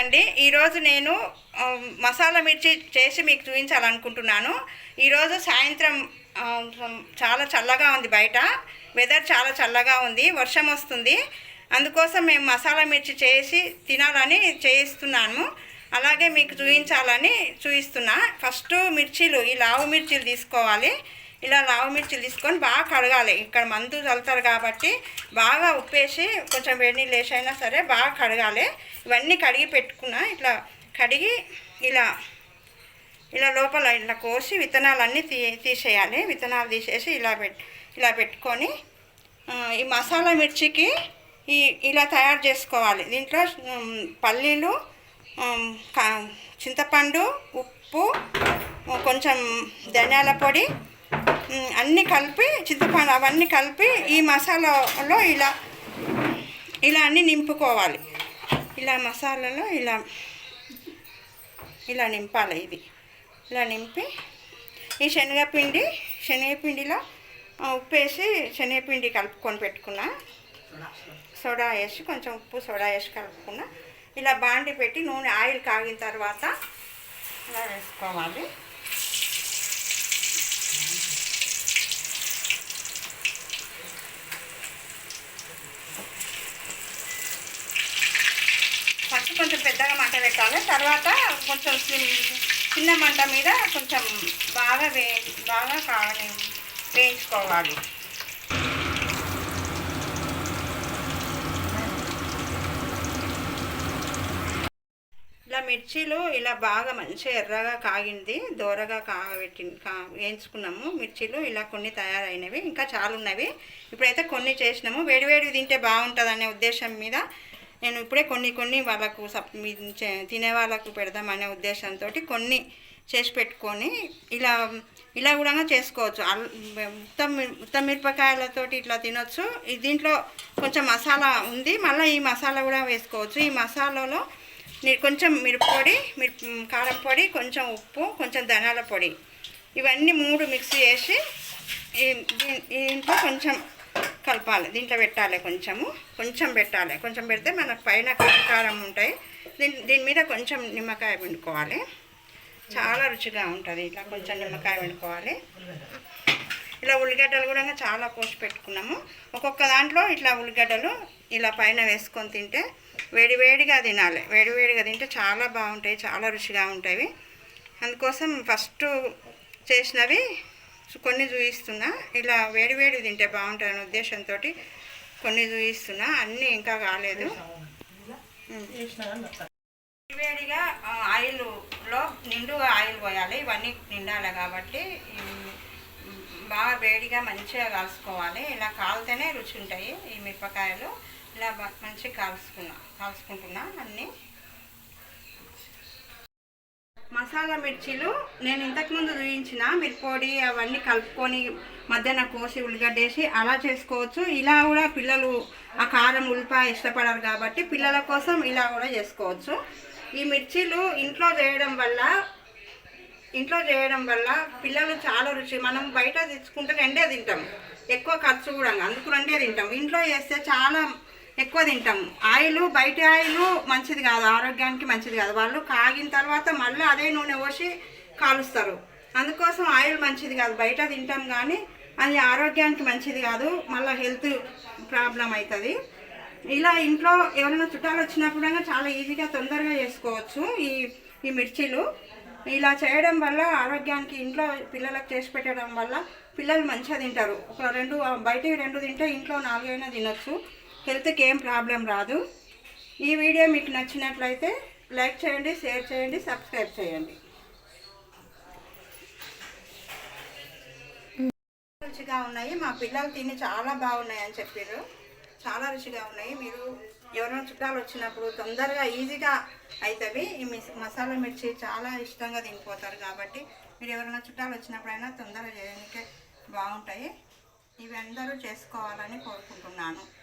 అండి. ఈరోజు నేను మసాలా మిర్చి చేసి మీకు చూపించాలనుకుంటున్నాను. ఈరోజు సాయంత్రం చాలా చల్లగా ఉంది బయట. వెదర్ చాలా చల్లగా ఉంది వర్షం వస్తుంది. అందుకోసం మేము మసాలా మిర్చి చేసి తినాలని చేయిస్తున్నాను. అలాగే మీకు చూపించాలని చూపిస్తున్నా. ఫస్ట్ మిర్చీలు ఈ లావు మిర్చీలు తీసుకోవాలి. ఇలా లావు మిర్చిలు తీసుకొని బాగా కడగాలి. ఇక్కడ మందు చల్లుతారు కాబట్టి బాగా ఉప్పేసి కొంచెం వేడి నీళ్ళు వేసి అయినా సరే బాగా కడగాలి. ఇవన్నీ కడిగి పెట్టుకున్నా ఇట్లా కడిగి ఇలా ఇలా లోపల ఇలా కోసి విత్తనాలన్నీ తీ తీసేయాలి. విత్తనాలు తీసేసి ఇలా పెట్ ఇలా పెట్టుకొని ఈ మసాలా మిర్చికి ఈ ఇలా తయారు చేసుకోవాలి. దీంట్లో పల్లీలు చింతపండు ఉప్పు కొంచెం ధనియాల పొడి అన్నీ కలిపి చింతపండు అవన్నీ కలిపి ఈ మసాలాలో ఇలా ఇలా అన్నీ నింపుకోవాలి. ఇలా మసాలాలో ఇలా ఇలా నింపాలి ఇది. ఇలా నింపి ఈ శనగపిండి శనగపిండిలో ఉప్పు వేసి శనగపిండి కలుపుకొని పెట్టుకున్నా. సోడా వేసి కొంచెం ఉప్పు సోడా వేసి కలుపుకున్నా. ఇలా బాండి పెట్టి నూనె ఆయిల్ కాగిన తర్వాత ఇలా వేసుకోవాలి ఫస్ట్ కొంచెం పెద్దగా మంట పెట్టాలి. తర్వాత కొంచెం చిన్న- మంట మీద కొంచెం బాగా వే బాగా కావాలి వేయించుకోవాలి. ఇలా మిర్చీలు ఇలా బాగా మంచిగా ఎర్రగా కాగింది దోరగా కాగబెట్టి కా వేయించుకున్నాము. మిర్చీలు ఇలా కొన్ని తయారైనవి ఇంకా చాలా ఉన్నవి ఇప్పుడైతే కొన్ని చేసినాము. వేడివేడివి తింటే బాగుంటుంది ఉద్దేశం మీద నేను ఇప్పుడే కొన్ని కొన్ని వాళ్ళకు సప్ చే- తినే వాళ్ళకు పెడదామనే ఉద్దేశంతో కొన్ని చేసి పెట్టుకొని ఇలా ఇలా కూడా చేసుకోవచ్చు. అల్ ఉత్తం మిరపకాయలతో ఉత్తం మిరపకాయలతోటి ఇట్లా తినొచ్చు. దీంట్లో కొంచెం మసాలా ఉంది. మళ్ళీ ఈ మసాలా కూడా వేసుకోవచ్చు. ఈ మసాలాలో కొంచెం మిరప్పొడి మిరప కారం పొడి కొంచెం ఉప్పు కొంచెం ధనాల పొడి. ఇవన్నీ మూడు మిక్స్ చేసి దీంట్లో కొంచెం కలపాలి. దీంట్లో పెట్టాలి కొంచెము. కొంచెం పెట్టాలి. కొంచెం పెడితే మనకు పైన కారం ఉంటాయి. దీని దీని మీద కొంచెం నిమ్మకాయ పిండుకోవాలి. చాలా రుచిగా ఉంటుంది. ఇట్లా కొంచెం నిమ్మకాయ పిండుకోవాలి. ఇలా ఉల్లిగడ్డలు కూడా చాలా కోసి పెట్టుకున్నాము. ఒక్కొక్క దాంట్లో ఇట్లా ఉల్లిగడ్డలు ఇలా పైన వేసుకొని తింటే వేడివేడిగా తినాలి. వేడివేడిగా తింటే చాలా బాగుంటాయి. చాలా రుచిగా ఉంటాయి. అందుకోసం ఫస్ట్ చేసినవి కొన్ని చూపిస్తున్నా ఇలా వేడి వేడి తింటే బాగుంటుంది అనే ఉద్దేశంతో కొన్ని చూపిస్తున్నా అన్నీ ఇంకా కాలేదు. వేడిగా ఆయిల్లో నిండుగా ఆయిల్ పోయాలి. ఇవన్నీ నిండాలి కాబట్టి బాగా వేడిగా మంచిగా కాల్చుకోవాలి. ఇలా కాలితేనే రుచి ఉంటాయి ఈ మిరపకాయలు. ఇలా మంచిగా కాల్చుకున్నా కాల్చుకుంటున్నా అన్నీ. మసాలా మిర్చీలు నేను ఇంతకుముందు చూపించిన మిరపొడి అవన్నీ కలుపుకొని మధ్యాహ్న కోసి ఉల్లిగడ్డ వేసి అలా చేసుకోవచ్చు. ఇలా కూడా పిల్లలు ఆ కారం ఉల్లిపాయ ఇష్టపడరు కాబట్టి పిల్లల కోసం ఇలా కూడా చేసుకోవచ్చు. ఈ మిర్చీలు ఇంట్లో చేయడం వల్ల ఇంట్లో చేయడం వల్ల పిల్లలు చాలా రుచి మనం బయట తెచ్చుకుంటే రెండే తింటాం. ఎక్కువ ఖర్చు కూడా అందుకు రెండే తింటాం. ఇంట్లో చేస్తే చాలా ఎక్కువ తింటాం. ఆయిల్ బయట ఆయిల్ మంచిది కాదు ఆరోగ్యానికి మంచిది కాదు. వాళ్ళు కాగిన తర్వాత మళ్ళీ అదే నూనె పోసి కాలుస్తారు. అందుకోసం ఆయిల్ మంచిది కాదు. బయట తింటాం కానీ అది ఆరోగ్యానికి మంచిది కాదు. మళ్ళీ హెల్త్ ప్రాబ్లం అవుతుంది. ఇలా ఇంట్లో ఎవరైనా చుట్టాలు వచ్చినప్పుడు చాలా ఈజీగా తొందరగా చేసుకోవచ్చు ఈ ఈ మిర్చీలు. ఇలా చేయడం వల్ల ఆరోగ్యానికి ఇంట్లో పిల్లలకు చేసి పెట్టడం వల్ల పిల్లలు మంచిగా తింటారు. ఒక రెండు బయట రెండు తింటే ఇంట్లో నాలుగైనా తినొచ్చు. హెల్త్కి ఏం ప్రాబ్లం రాదు. ఈ వీడియో మీకు నచ్చినట్లయితే లైక్ చేయండి షేర్ చేయండి సబ్స్క్రైబ్ చేయండి. రుచిగా ఉన్నాయి. మా పిల్లలు తిని చాలా బాగున్నాయి అని చెప్పారు చాలా రుచిగా ఉన్నాయి. మీరు ఎవరైనా చుట్టాలు వచ్చినప్పుడు తొందరగా ఈజీగా అవుతుంది ఈ మిస్- మసాలా మిర్చి చాలా ఇష్టంగా తినిపోతారు కాబట్టి మీరు ఎవరైనా చుట్టాలు వచ్చినప్పుడైనా తొందరగా చేయడానికి బాగుంటాయి. ఇవి అందరూ చేసుకోవాలని కోరుకుంటున్నాను.